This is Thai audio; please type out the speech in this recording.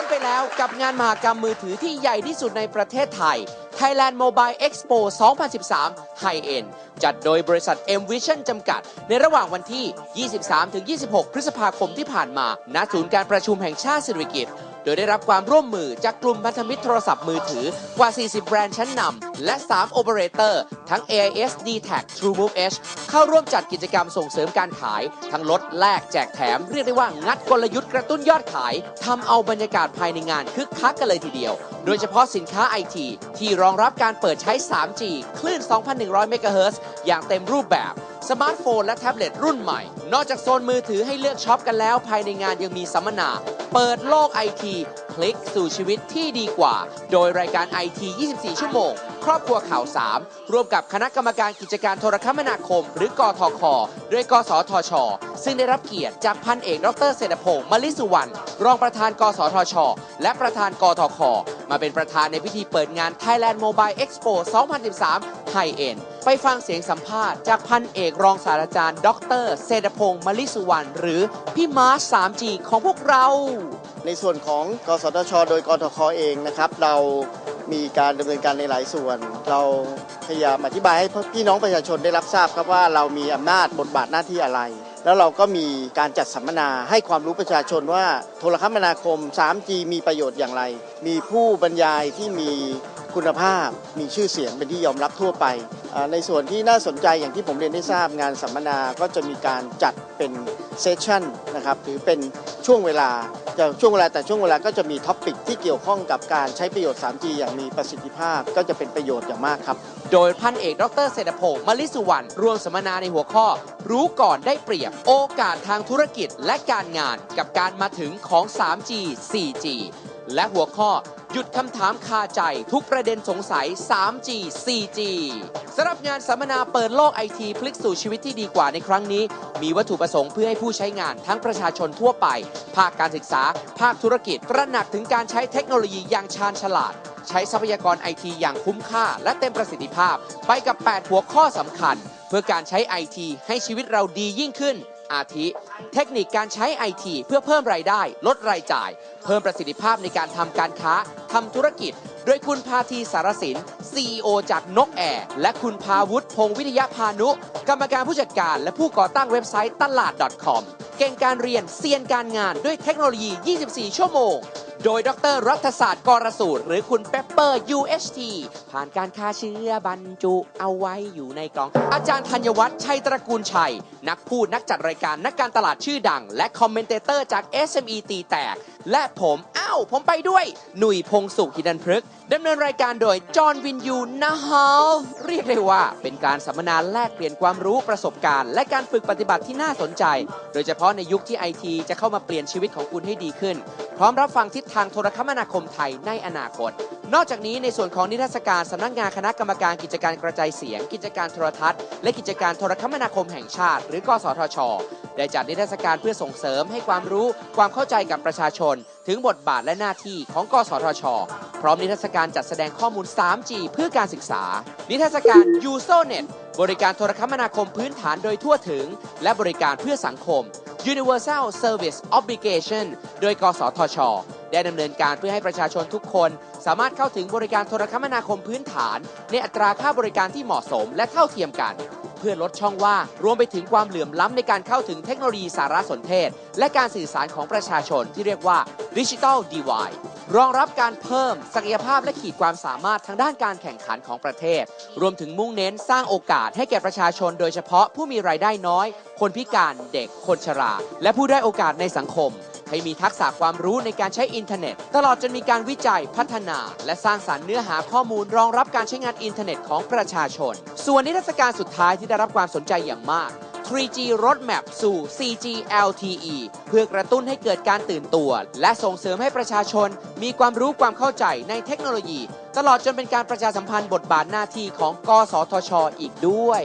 พ้นไปแล้วกับงานมหกรรมมือถือที่ใหญ่ที่สุดในประเทศไทย Thailand Mobile Expo 2013 High End จัดโดยบริษัท M Vision จำกัด ในระหว่างวันที่ 23-26 พฤษภาคมที่ผ่านมา ณ ศูนย์การประชุมแห่งชาติสิริกิติ์โดยได้รับความร่วมมือจากกลุ่มพันธมิตรโทรศัพท์มือถือกว่า 40 แบรนด์ชั้นนำและ 3 โอเปอเรเตอร์ทั้ง AIS d t a c TrueMove H เข้าร่วมจัดกิจกรรมส่งเสริมการขาย ทั้งลดแลกแจกแถม เรียกได้ว่างัดกลยุทธ์กระตุ้นยอดขายทำเอาบรรยากาศภายในงานคึกคักกันเลยทีเดียว โดยเฉพาะสินค้าไอทีที่รองรับการเปิดใช้ 3G คลื่น 2,100 เมกะเฮิรตซ์อย่างเต็มรูปแบบสมาร์ทโฟนและแท็บเล็ตรุ่นใหม่ นอกจากโซนมือถือให้เลือกช็อปกันแล้ว ภายในงานยังมีสัมมนา เปิดโลกไอทีคลิกสู่ชีวิตที่ดีกว่า โดยรายการไอที 24 ชั่วโมง ครอบครัวข่าว 3 ร่วมกับคณะกรรมการกิจการโทรคมนาคม หรือกทคด้วยกสทช ซึ่งได้รับเกียรติจากพันเอกดรเศรษฐพงศ์มลิสุวรรณรองประธานกสทช และประธานกทคมาเป็นประธานในพิธีเปิดงาน Thailand Mobile Expo 2013 High End ไปฟังเสียงสัมภาษณ์จากพันเอกรองศาสตราจารย์ ดรเศรษฐพงศ์มลิสุวรรณหรือพี่มาร์ 3G ของพวกเรา ในส่วนของกสทช โดยกทคเองนะครับ เรามีการดำเนินการในหลายส่วน เราพยายามอธิบายให้พี่น้องประชาชนได้รับทราบครับว่าเรามีอำนาจบทบาทหน้าที่อะไร แล้วเราก็มีการจัดสัมมนาให้ความรู้ประชาชนว่าโทรคมนาคม 3G มีประโยชน์อย่างไร มีผู้บรรยายที่มี คุณภาพมีชื่อเสียงเป็นที่ยอมรับทั่วไป ในส่วนที่น่าสนใจอย่างที่ผมเรียนได้ทราบงานสัมมนาก็จะมีการจัดเป็นเซสชั่นนะครับหรือเป็นช่วงเวลาจะช่วงเวลาแต่ช่วงเวลาก็จะมีท็อปปิกที่เกี่ยวข้องกับการใช้ประโยชน์ 3G อย่างมีประสิทธิภาพก็จะเป็นประโยชน์อย่างมากครับ โดยพันเอกดรเศรษฐพงศ์มลิสุวรรณร่วมสัมมนาในหัวข้อ รู้ก่อนได้เปรียบ โอกาสทางธุรกิจและการงานกับการมาถึงของ 3G 4G และหัวข้อ หยุดคำถามคาใจทุกประเด็นสงสัย 3G 4G สำหรับงานสัมมนาเปิดโลกไอทีพลิกสู่ชีวิตที่ดีกว่าในครั้งนี้ มีวัตถุประสงค์เพื่อให้ผู้ใช้งานทั้งประชาชนทั่วไป ภาคการศึกษา ภาคธุรกิจตระหนักถึงการใช้เทคโนโลยีอย่างชาญฉลาด ใช้ทรัพยากรไอทีอย่างคุ้มค่า และเต็มประสิทธิภาพ ไปกับ 8 หัวข้อสำคัญ เพื่อการใช้ไอทีให้ชีวิตเราดียิ่งขึ้น อาทิ เทคนิคการใช้ไอทีเพื่อเพิ่มรายได้ ลดรายจ่าย เพิ่มประสิทธิภาพในการทำการค้าทำธุรกิจ โดยคุณพาทีสารสิน CEO จากนกแอร์และคุณพาวุฒิพงศ์วิทยาพานุ กรรมการผู้จัดการและผู้ก่อตั้งเว็บไซต์ตลาด .com เก่งการเรียนเซียนการงานด้วยเทคโนโลยี 24 ชั่วโมง โดยดรรัฐศาสตร์กรสูตร หรือคุณเปปเปอร์ UHT ผ่านการฆ่าเชื้อบรรจุเอาไว้อยู่ในกล่อง อาจารย์ธัญวัฒน์ชัยตระกูลชัย นักพูดนักจัดรายการนักการตลาดชื่อดัง และคอมเมนเตเตอร์จาก SME ตีแตก และผมอ้าวผมไปด้วย หนุ่ยพงสุขหินันพฤกษ์ดำเนินรายการโดยจอห์นวินยูนะฮาลเรียกได้ว่าเป็นการสัมมนาแลกเปลี่ยนความรู้ประสบการณ์ และการฝึกปฏิบัติที่น่าสนใจ โดยเฉพาะในยุคที่ไอทีจะเข้ามาเปลี่ยนชีวิตของคุณให้ดีขึ้น พร้อมรับฟังทิศทางโทรคมนาคมไทยในอนาคต นอกจากนี้ในส่วนของนิทรรศการสำนักงานคณะกรรมการกิจการกระจายเสียง กิจการโทรทัศน์ และกิจการโทรคมนาคมแห่งชาติ หรือกสทช ได้จัดนิทรรศการเพื่อส่งเสริมให้ความรู้ความเข้าใจกับประชาชน ถึงบทบาทและหน้าที่ของกสทช พร้อมนิทรรศการจัดแสดงข้อมูล 3G เพื่อการศึกษา นิทรรศการ USONET บริการโทรคมนาคมพื้นฐานโดยทั่วถึง และบริการเพื่อสังคม Universal Service Obligation โดย กสทช ได้ดำเนินการเพื่อให้ประชาชนทุกคน สามารถเข้าถึงบริการโทรคมนาคมพื้นฐาน ในอัตราค่าบริการที่เหมาะสมและเท่าเทียมกัน เพื่อลดช่องว่างรวมไปถึงความเหลื่อมล้ำในการเข้าถึงเทคโนโลยีสารสนเทศ และการสื่อสารของประชาชนที่เรียกว่า Digital Divide รองรับการเพิ่มศักยภาพและขีดความสามารถทางด้านการแข่งขันของประเทศ รวมถึงมุ่งเน้นสร้างโอกาสให้แก่ประชาชน โดยเฉพาะผู้มีรายได้น้อย คนพิการเด็กคนชรา และผู้ได้โอกาสในสังคม ให้มีทักษะความรู้ในการใช้อินเทอร์เน็ต ตลอดจนมีการวิจัยพัฒนา และสร้างสารรค์เนื้อหาข้อมูลรองรับการใช้งานอินเทอร์เน็ตของประชาชน ส่วนนิทรรศการสุดท้ายที่ได้รับความสนใจอย่างมาก 3G Roadmap สู่ 4G LTE เพื่อกระตุ้นให้เกิดการตื่นตัว และส่งเสริมให้ประชาชนมีความรู้ความเข้าใจในเทคโนโลยี ตลอดจนเป็นการประชาสัมพันธ์บทบาทหน้าที่ของ กสทช อีกด้วย